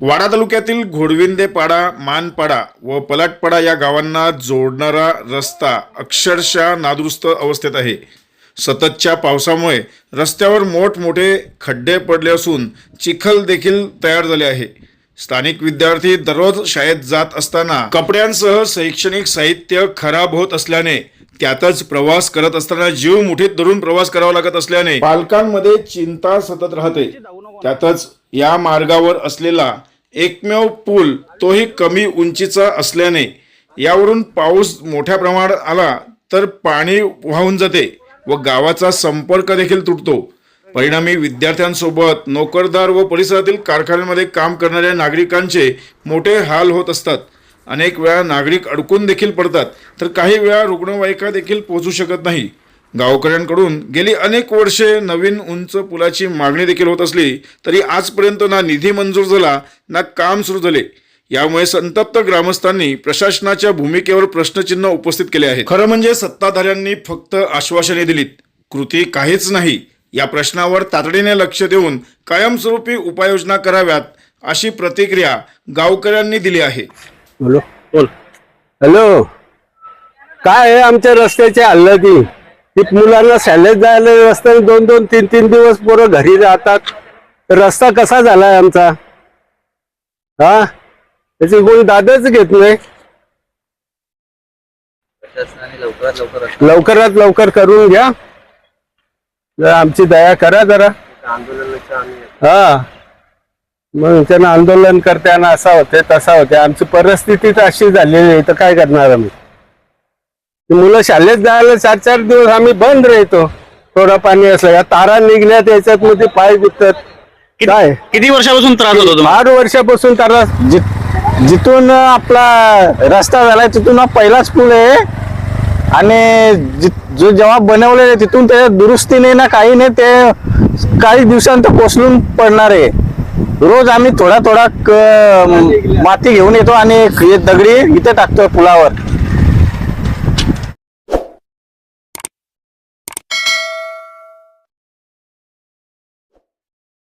वाडा तालुक्यातील घोडविंदेपाडा मानपाडा व पलाटपाडा या गावांना जोडणारा रस्ता अक्षरशः नादुरुस्त अवस्थेत आहे. सततच्या पावसामुळे रस्त्यावर मोठमोठे खड्डे पडले असून चिखल देखील तयार झाले आहे. स्थानिक विद्यार्थी दररोज शाळेत जात असताना कपड्यांसह शैक्षणिक साहित्य खराब होत असल्याने त्यातच प्रवास करत असताना जीव मुठीत धरून प्रवास करावा लागत असल्याने पालकांमध्ये चिंता सतत राहते. त्यातच या मार्गावर असलेला एकमेव पूल तोही कमी उंचीचा असल्याने यावरून पाऊस मोठ्या प्रमाणात आला तर पाणी वाहून जाते व गावाचा संपर्क देखील तुटतो. परिणामी विद्यार्थ्यांसोबत नोकरदार व परिसरातील कारखान्यांमध्ये काम करणाऱ्या नागरिकांचे मोठे हाल होत असतात. अनेक वेळा नागरिक अडकून देखील पडतात. तर काही वेळा रुग्णवाहिका देखील पोहोचू शकत नाही. गावकऱ्यांकडून गेली अनेक वर्षे नवीन उंच पुलाची मागणी देखील होत असली तरी आजपर्यंत ना निधी मंजूर झाला ना काम सुरू झाले. यामुळे संतप्त ग्रामस्थांनी प्रशासनाच्या भूमिकेवर प्रश्नचिन्ह उपस्थित केले आहे खरं म्हणजे सत्ताधाऱ्यांनी फक्त आश्वासने दिलीत. कृती काहीच नाही. या प्रश्नावर तातडीने लक्ष देऊन कायमस्वरूपी उपाययोजना कराव्यात अशी प्रतिक्रिया गावकऱ्यांनी दिली आहे. हॅलो. काय आहे आमच्या रस्त्याची हल्लती ती मुलांना शाळेत जायला रस्त्याने दोन दोन तीन तीन दिवस पोरं घरी राहतात. रस्ता कसा झालाय आमचा? हा? त्याची कोणी दादाच घेत नाही. लवकरात लवकर लवकरात लवकर करून घ्या. जरा आमची दया करा जरा. हा. मग त्यांना आंदोलन करताना असा होते तसा होते. आमची परिस्थिती तर अशी झालेली आहे. तर काय करणार आम्ही? मुलं शाळेत जायला चार चार दिवस आम्ही बंद राहतो. थोडं पाणी असलं या तारा निघण्यात याच्यात मध्ये पाय दुखतात. काय? किती वर्षापासून त्रास होतो आठ वर्षापासून त्याला जि- जिथून आपला रस्ता झालाय तिथून हा पहिलाच पूल आहे. आणि जि- जेव्हा बनवलेला आहे तिथून त्याच्या दुरुस्ती नाही ना काही नाही ते काही दिवसांत कोसळून पडणार आहे. रोज आम्ही थोडा थोडा माती घेऊन येतो आणि दगडी इथे टाकतो पुलावर.